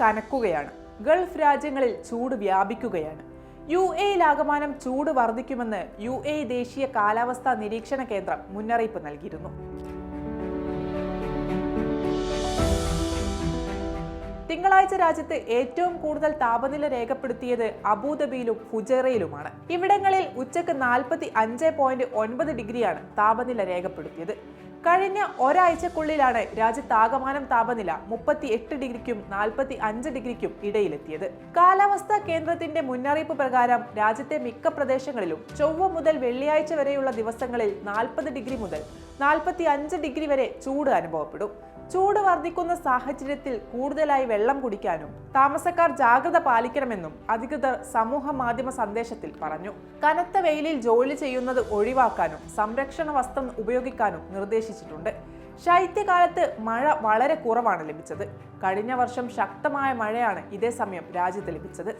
കനക്കുകയാണ്. Gulf രാജ്യങ്ങളിൽ ചൂട് വ്യാപിക്കുകയാണ്. U എയിലാകമാനം ചൂട് വർദ്ധിക്കുമെന്ന് യു എ ദേശീയ കാലാവസ്ഥാ നിരീക്ഷണ കേന്ദ്രം മുന്നറിയിപ്പ് നൽകിയിരുന്നു. തിങ്കളാഴ്ച രാജ്യത്ത് ഏറ്റവും കൂടുതൽ താപനില രേഖപ്പെടുത്തിയത് അബുദാബിയിലും ഫുജേറയിലുമാണ്. ഇവിടങ്ങളിൽ ഉച്ചയ്ക്ക് നാൽപ്പത്തി അഞ്ച് പോയിന്റ് ഒൻപത് ഡിഗ്രിയാണ് താപനില രേഖപ്പെടുത്തിയത്. കഴിഞ്ഞ ഒരാഴ്ചക്കുള്ളിലാണ് രാജ്യത്താകമാനം താപനില മുപ്പത്തി എട്ട് ഡിഗ്രിക്കും നാൽപ്പത്തി അഞ്ച് ഡിഗ്രിക്കും ഇടയിലെത്തിയത്. കാലാവസ്ഥാ കേന്ദ്രത്തിന്റെ മുന്നറിയിപ്പ് പ്രകാരം രാജ്യത്തെ മിക്ക പ്രദേശങ്ങളിലും ചൊവ്വ മുതൽ വെള്ളിയാഴ്ച വരെയുള്ള ദിവസങ്ങളിൽ നാൽപ്പത് ഡിഗ്രി മുതൽ നാൽപ്പത്തി അഞ്ച് ഡിഗ്രി വരെ ചൂട് അനുഭവപ്പെടും. ചൂട് വർദ്ധിക്കുന്ന സാഹചര്യത്തിൽ കൂടുതലായി വെള്ളം കുടിക്കാനും താമസക്കാർ ജാഗ്രത പാലിക്കണമെന്നും അധികൃതർ സമൂഹ മാധ്യമ സന്ദേശത്തിൽ പറഞ്ഞു. കനത്ത വെയിലിൽ ജോലി ചെയ്യുന്നത് ഒഴിവാക്കാനും സംരക്ഷണ വസ്ത്രം ഉപയോഗിക്കാനും നിർദ്ദേശിച്ചിട്ടുണ്ട് ശൈത്യകാലത്ത് മഴ വളരെ കുറവാണ് ലഭിച്ചത്. കഴിഞ്ഞ വർഷം ശക്തമായ മഴയാണ് ഇതേ സമയം രാജ്യത്ത് ലഭിച്ചത്.